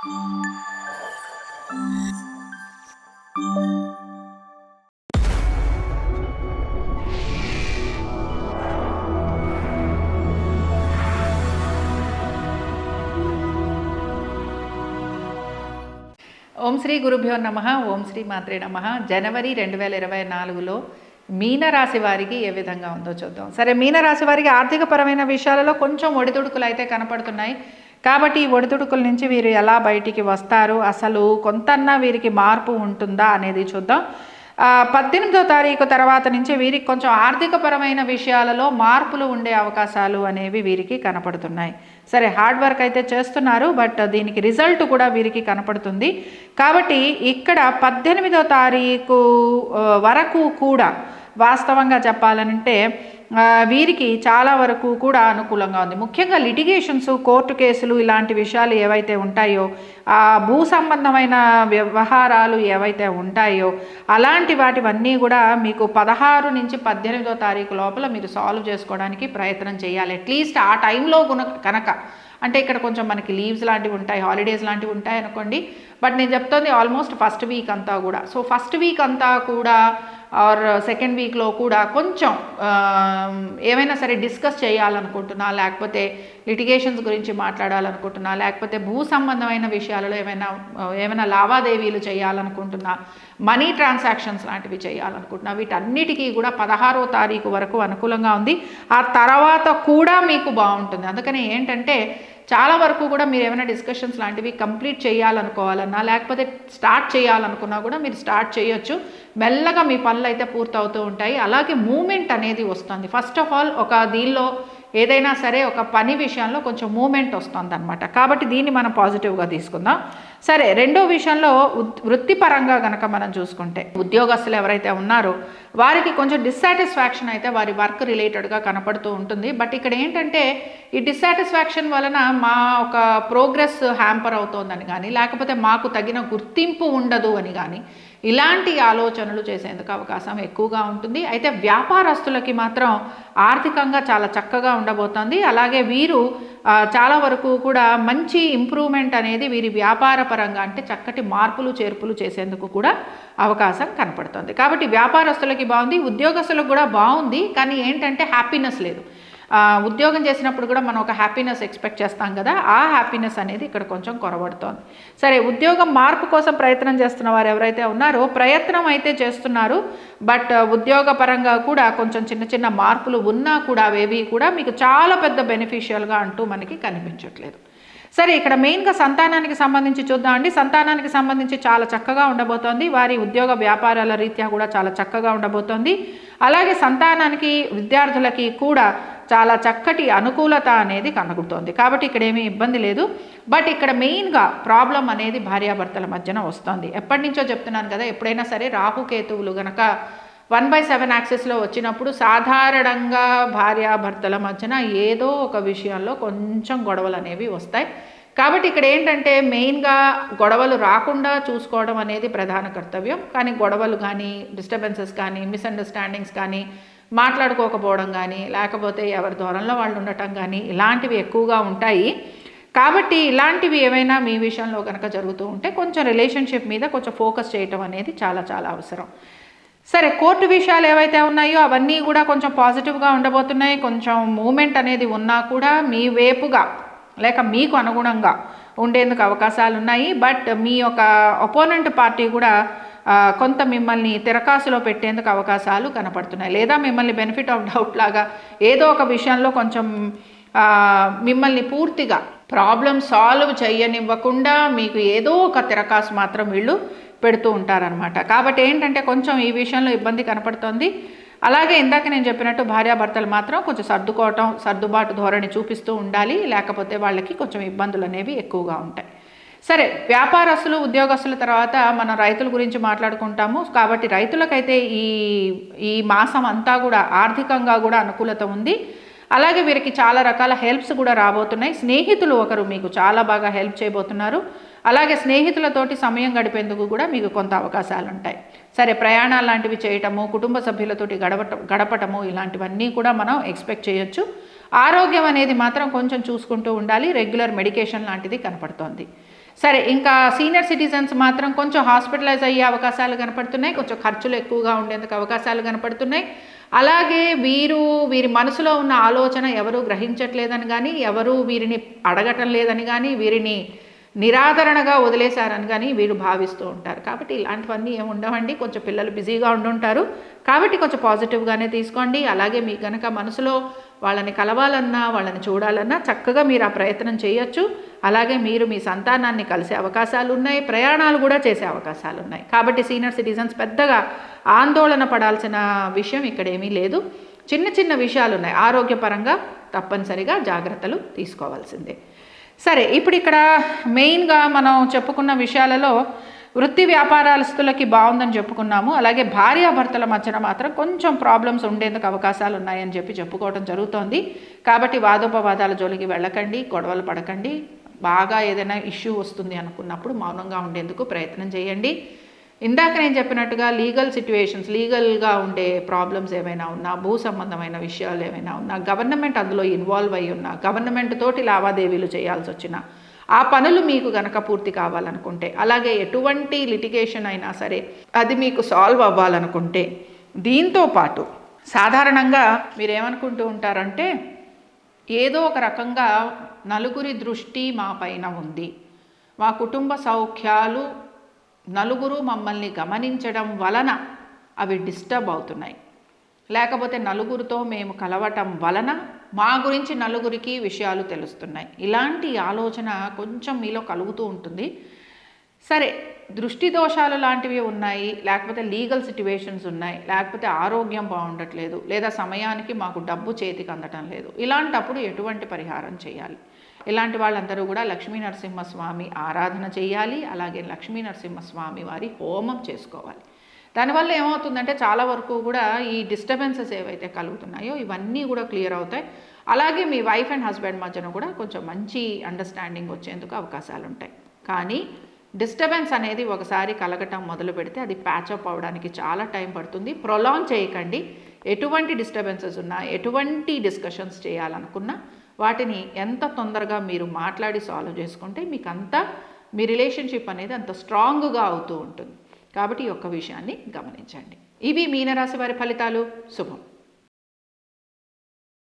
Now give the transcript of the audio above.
ఓం శ్రీ గురుభ్యో నమ ఓం శ్రీ మాత్రే నమ. జనవరి రెండు వేల ఇరవై నాలుగులో మీనరాశి వారికి ఏ విధంగా ఉందో చూద్దాం. సరే మీనరాశి వారికి ఆర్థికపరమైన విషయాలలో కొంచెం ఒడిదుడుకులు అయితే కనపడుతున్నాయి. కాబట్టి ఈ ఒడిదుడుకుల నుంచి వీరు ఎలా బయటికి వస్తారు? అసలు కొంతన్నా వీరికి మార్పు ఉంటుందా అనేది చూద్దాం. పద్దెనిమిదో తారీఖు తర్వాత నుంచి వీరికి కొంచెం ఆర్థికపరమైన విషయాలలో మార్పులు ఉండే అవకాశాలు అనేవి వీరికి కనపడుతున్నాయి. సరే హార్డ్ వర్క్ అయితే చేస్తున్నారు బట్ దీనికి రిజల్ట్ కూడా వీరికి కనపడుతుంది. కాబట్టి ఇక్కడ పద్దెనిమిదో తారీఖు వరకు కూడా వాస్తవంగా చెప్పాలంటే వీరికి చాలా వరకు కూడా అనుకూలంగా ఉంది. ముఖ్యంగా లిటిగేషన్స్ కోర్టు కేసులు ఇలాంటి విషయాలు ఏవైతే ఉంటాయో ఆ భూ సంబంధమైన వ్యవహారాలు ఏవైతే ఉంటాయో అలాంటి వాటివన్నీ కూడా మీకు పదహారు నుంచి పద్దెనిమిదో తారీఖు లోపల మీరు సాల్వ్ చేసుకోవడానికి ప్రయత్నం చేయాలి. అట్లీస్ట్ ఆ టైంలో కనుక అంటే ఇక్కడ కొంచెం మనకి లీవ్స్ లాంటివి ఉంటాయి హాలిడేస్ లాంటివి ఉంటాయి అనుకోండి. బట్ నేను చెప్తుంది ఆల్మోస్ట్ ఫస్ట్ వీక్ అంతా కూడా. సో ఫస్ట్ వీక్ అంతా కూడా ఆర్ సెకండ్ వీక్లో కూడా కొంచెం ఏమైనా సరే డిస్కస్ చేయాలనుకుంటున్నా లేకపోతే లిటిగేషన్స్ గురించి మాట్లాడాలనుకుంటున్నా లేకపోతే భూ సంబంధమైన విషయాలలో ఏమైనా ఏమైనా లావాదేవీలు చేయాలనుకుంటున్నా మనీ ట్రాన్సాక్షన్స్ లాంటివి చేయాలనుకుంటున్నా. వీటన్నిటికీ కూడా పదహారో తారీఖు వరకు అనుకూలంగా ఉంది. ఆ తర్వాత కూడా మీకు బాగుంటుంది. అందుకని ఏంటంటే చాలా వరకు కూడా మీరు ఏమైనా డిస్కషన్స్ లాంటివి కంప్లీట్ చేయాలనుకోవాలన్నా లేకపోతే స్టార్ట్ చేయాలనుకున్నా కూడా మీరు స్టార్ట్ చేయొచ్చు. మెల్లగా మీ పనులు అయితే పూర్తవుతూ ఉంటాయి. అలాగే మూమెంట్ అనేది వస్తుంది. ఫస్ట్ ఆఫ్ ఆల్ ఒక దీనిలో ఏదైనా సరే ఒక పని విషయంలో కొంచెం మూమెంట్ వస్తుంది అనమాట కాబట్టి దీన్ని మనం పాజిటివ్గా తీసుకుందాం. సరే రెండో విషయంలో వృత్తిపరంగా గనక మనం చూసుకుంటే ఉద్యోగస్తులు ఎవరైతే ఉన్నారో వారికి కొంచెం డిస్సాటిస్ఫాక్షన్ అయితే వారి వర్క్ రిలేటెడ్గా కనపడుతూ ఉంటుంది. బట్ ఇక్కడ ఏంటంటే ఈ డిస్సాటిస్ఫాక్షన్ వలన మా ఒక ప్రోగ్రెస్ హ్యాంపర్ అవుతోందని కానీ లేకపోతే మాకు తగిన గుర్తింపు ఉండదు అని కానీ ఇలాంటి ఆలోచనలు చేసేందుకు అవకాశం ఎక్కువగా ఉంటుంది. అయితే వ్యాపారస్తులకి మాత్రం ఆర్థికంగా చాలా చక్కగా ఉండబోతోంది. అలాగే వీరు చాలా వరకు కూడా మంచి ఇంప్రూవ్మెంట్ అనేది వీరి వ్యాపార పరంగా అంటే చక్కటి మార్పులు చేర్పులు చేసేందుకు కూడా అవకాశం కనపడుతుంది. కాబట్టి వ్యాపారస్తులకి బాగుంది ఉద్యోగస్తులకు కూడా బాగుంది కానీ ఏంటంటే హ్యాపీనెస్ లేదు. ఉద్యోగం చేసినప్పుడు కూడా మనం ఒక హ్యాపీనెస్ ఎక్స్పెక్ట్ చేస్తాం కదా ఆ హ్యాపీనెస్ అనేది ఇక్కడ కొంచెం కొరబడుతోంది. సరే ఉద్యోగం మార్పు కోసం ప్రయత్నం చేస్తున్న వారు ఎవరైతే ఉన్నారో ప్రయత్నం అయితే చేస్తున్నారు బట్ ఉద్యోగ పరంగా కూడా కొంచెం చిన్న చిన్న మార్పులు ఉన్నా కూడా అవేవి కూడా మీకు చాలా పెద్ద బెనిఫిషియల్గా అంటూ మనకి కనిపించట్లేదు. సరే ఇక్కడ మెయిన్గా సంతానానికి సంబంధించి చూద్దాం అండి. సంతానానికి సంబంధించి చాలా చక్కగా ఉండబోతోంది. వారి ఉద్యోగ వ్యాపారాల రీత్యా కూడా చాలా చక్కగా ఉండబోతోంది. అలాగే సంతానానికి విద్యార్థులకి కూడా చాలా చక్కటి అనుకూలత అనేది కనగుడుతోంది కాబట్టి ఇక్కడ ఏమీ ఇబ్బంది లేదు. బట్ ఇక్కడ మెయిన్గా ప్రాబ్లం అనేది భార్యాభర్తల మధ్యన వస్తుంది. ఎప్పటి నుంచో చెప్తున్నాను కదా ఎప్పుడైనా సరే రాహుకేతువులు గనక వన్ బై సెవెన్ యాక్సెస్లో వచ్చినప్పుడు సాధారణంగా భార్యాభర్తల మధ్యన ఏదో ఒక విషయంలో కొంచెం గొడవలు అనేవి వస్తాయి. కాబట్టి ఇక్కడ ఏంటంటే మెయిన్గా గొడవలు రాకుండా చూసుకోవడం అనేది ప్రధాన కర్తవ్యం. కానీ గొడవలు కానీ డిస్టర్బెన్సెస్ కానీ మిస్అండర్స్టాండింగ్స్ కానీ మాట్లాడుకోకపోవడం కానీ లేకపోతే ఎవరి దూరంలో వాళ్ళు ఉండటం కానీ ఇలాంటివి ఎక్కువగా ఉంటాయి. కాబట్టి ఇలాంటివి ఏవైనా మీ విషయంలో కనుక జరుగుతూ ఉంటే కొంచెం రిలేషన్షిప్ మీద కొంచెం ఫోకస్ చేయటం అనేది చాలా చాలా అవసరం. సరే కోర్టు విషయాలు ఏవైతే ఉన్నాయో అవన్నీ కూడా కొంచెం పాజిటివ్గా ఉండబోతున్నాయి. కొంచెం మూమెంట్ అనేది ఉన్నా కూడా మీ వేపుగా లేక మీకు అనుగుణంగా ఉండేందుకు అవకాశాలు ఉన్నాయి బట్ మీ యొక్క ఒపోనెంట్ పార్టీ కూడా కొంత మిమ్మల్ని తిరకాసులో పెట్టేందుకు అవకాశాలు కనపడుతున్నాయి. లేదా మిమ్మల్ని బెనిఫిట్ ఆఫ్ డౌట్ లాగా ఏదో ఒక విషయంలో కొంచెం మిమ్మల్ని పూర్తిగా ప్రాబ్లం సాల్వ్ చేయనివ్వకుండా మీకు ఏదో ఒక తిరకాసు మాత్రం వీళ్ళు పెడుతూ ఉంటారనమాట కాబట్టి ఏంటంటే కొంచెం ఈ విషయంలో ఇబ్బంది కనపడుతోంది. అలాగే ఇందాక నేను చెప్పినట్టు భార్యాభర్తలు మాత్రం కొంచెం సర్దుకోవటం సర్దుబాటు ధోరణి చూపిస్తూ ఉండాలి. లేకపోతే వాళ్ళకి కొంచెం ఇబ్బందులు అనేవి ఎక్కువగా ఉంటాయి. సరే వ్యాపారస్తులు ఉద్యోగస్తుల తర్వాత మనం రైతుల గురించి మాట్లాడుకుంటాము. కాబట్టి రైతులకైతే ఈ ఈ మాసం అంతా కూడా ఆర్థికంగా కూడా అనుకూలత ఉంది. అలాగే వీరికి చాలా రకాల హెల్ప్స్ కూడా రాబోతున్నాయి. స్నేహితులు ఒకరు మీకు చాలా బాగా హెల్ప్ చేయబోతున్నారు. అలాగే స్నేహితులతోటి సమయం గడిపేందుకు కూడా మీకు కొంత అవకాశాలు ఉంటాయి సరే ప్రయాణాలు లాంటివి చేయటము కుటుంబ సభ్యులతోటి గడపట గడపటము ఇలాంటివన్నీ కూడా మనం ఎక్స్పెక్ట్ చేయొచ్చు. ఆరోగ్యం అనేది మాత్రం కొంచెం చూసుకుంటూ ఉండాలి. రెగ్యులర్ మెడికేషన్ లాంటిది కనపడుతోంది. సరే ఇంకా సీనియర్ సిటిజన్స్ మాత్రం కొంచెం హాస్పిటలైజ్ అయ్యే అవకాశాలు కనపడుతున్నాయి. కొంచెం ఖర్చులు ఎక్కువగా ఉండేందుకు అవకాశాలు కనపడుతున్నాయి. అలాగే వీరు వీరి మనసులో ఉన్న ఆలోచన ఎవరు గ్రహించట్లేదని కానీ ఎవరు వీరిని అడగటం లేదని కానీ వీరిని నిరాదరణగా వదిలేశారని కానీ వీరు భావిస్తూ ఉంటారు. కాబట్టి ఇలాంటివన్నీ ఏమి ఉండవండి. కొంచెం పిల్లలు బిజీగా ఉండుంటారు. కాబట్టి కొంచెం పాజిటివ్గానే తీసుకోండి. అలాగే మీకు కనుక మనసులో వాళ్ళని కలవాలన్నా వాళ్ళని చూడాలన్నా చక్కగా మీరు ఆ ప్రయత్నం చేయొచ్చు. అలాగే మీరు మీ సంతానాన్ని కలిసే అవకాశాలు ఉన్నాయి ప్రయాణాలు కూడా చేసే అవకాశాలు ఉన్నాయి కాబట్టి సీనియర్ సిటిజన్స్ పెద్దగా ఆందోళన పడాల్సిన విషయం ఇక్కడ ఏమీ లేదు. చిన్న చిన్న విషయాలు ఉన్నాయి ఆరోగ్యపరంగా తప్పనిసరిగా జాగ్రత్తలు తీసుకోవాల్సిందే. సరే ఇప్పుడు ఇక్కడ మెయిన్గా మనం చెప్పుకున్న విషయాలలో వృత్తి వ్యాపారాలస్తులకి బాగుందని చెప్పుకున్నాము. అలాగే భార్యాభర్తల మధ్యన మాత్రం కొంచెం ప్రాబ్లమ్స్ ఉండేందుకు అవకాశాలు ఉన్నాయని చెప్పి చెప్పుకోవడం జరుగుతోంది. కాబట్టి వాదోపవాదాల జోలికి వెళ్ళకండి గొడవలు పడకండి. బాగా ఏదైనా ఇష్యూ వస్తుంది అనుకున్నప్పుడు మౌనంగా ఉండేందుకు ప్రయత్నం చేయండి. ఇందాక నేను చెప్పినట్టుగా లీగల్ సిట్యుయేషన్స్ లీగల్గా ఉండే ప్రాబ్లమ్స్ ఏమైనా ఉన్నా భూ సంబంధమైన విషయాలు ఏమైనా ఉన్నా గవర్నమెంట్ అందులో ఇన్వాల్వ్ అయి ఉన్నా గవర్నమెంట్ తోటి లావాదేవీలు చేయాల్సి వచ్చినా ఆ పనులు మీకు గనక పూర్తి కావాలనుకుంటే అలాగే ఎటువంటి లిటిగేషన్ అయినా సరే అది మీకు సాల్వ్ అవ్వాలనుకుంటే దీంతో పాటు సాధారణంగా మీరు ఏమనుకుంటూ ఉంటారంటే ఏదో ఒక రకంగా నలుగురి దృష్టి మా పైన ఉంది. మా కుటుంబ సౌఖ్యాలు నలుగురు మమ్మల్ని గమనించడం వలన అవి డిస్టర్బ్ అవుతున్నాయి. లేకపోతే నలుగురితో మేము కలవటం వలన మా గురించి నలుగురికి విషయాలు తెలుస్తున్నాయి. ఇలాంటి ఆలోచన కొంచెం మీలో కలుగుతూ ఉంటుంది. సరే దృష్టి దోషాలు లాంటివి ఉన్నాయి లేకపోతే లీగల్ సిట్యువేషన్స్ ఉన్నాయి లేకపోతే ఆరోగ్యం బాగుండట్లేదు లేదా సమయానికి మాకు డబ్బు చేతికి అందటం లేదు. ఇలాంటప్పుడు ఎటువంటి పరిహారం చేయాలి? ఇలాంటి వాళ్ళందరూ కూడా లక్ష్మీ నరసింహస్వామి ఆరాధన చేయాలి అలాగే లక్ష్మీ నరసింహస్వామి వారి హోమం చేసుకోవాలి. దానివల్ల ఏమవుతుందంటే చాలా వరకు కూడా ఈ డిస్టర్బెన్సెస్ ఏవైతే కలుగుతున్నాయో ఇవన్నీ కూడా క్లియర్ అవుతాయి. అలాగే మీ వైఫ్ అండ్ హస్బెండ్ మధ్యన కూడా కొంచెం మంచి అండర్స్టాండింగ్ వచ్చేందుకు అవకాశాలు ఉంటాయి కానీ డిస్టర్బెన్స్ అనేది ఒకసారి కలగటం మొదలు పెడితే అది ప్యాచప్ అవ్వడానికి చాలా టైం పడుతుంది. ప్రొలాంగ్ చేయకండి. ఎటువంటి డిస్టర్బెన్సెస్ ఉన్నా ఎటువంటి డిస్కషన్స్ చేయాలనుకున్నా వాటిని ఎంత తొందరగా మీరు మాట్లాడి సాల్వ్ చేసుకుంటే మీకు అంత మీ రిలేషన్షిప్ అనేది అంత స్ట్రాంగ్గా అవుతూ ఉంటుంది. కాబట్టి ఈ ఒక్క విషయాన్ని గమనించండి. ఇవి మీనరాశి వారి ఫలితాలు. శుభం.